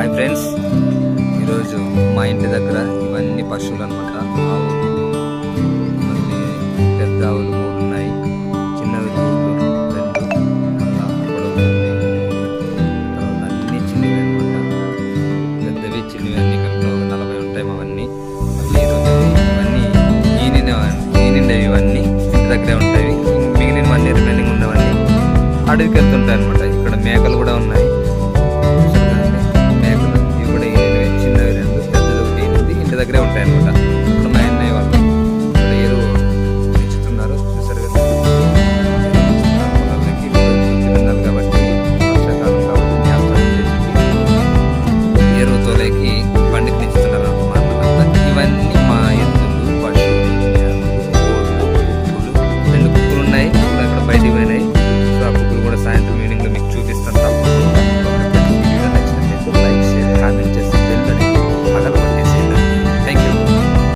Hi friends ఈరోజు మా ఇంటి దగ్గర ఇవన్నీ పశువులు అనమాట ఆవులు మళ్ళీ పెద్ద ఆవులు మూడు ఉన్నాయి. చిన్నవి రెండు అన్నీ చిన్నవి అనమాట పెద్దవి చిన్నవి అన్ని కలిపి ఒక నలభై ఉంటాయి అవన్నీ మళ్ళీ ఈరోజు ఇవన్నీ ఈనిన ఈనిండేవి ఇవన్నీ ఇంటి దగ్గరే ఉంటాయి. మిగిలినవన్నీ రిమైనింగ్ ఉన్నవన్నీ అడవికి వెళ్తుంటాయి అనమాట tenerla.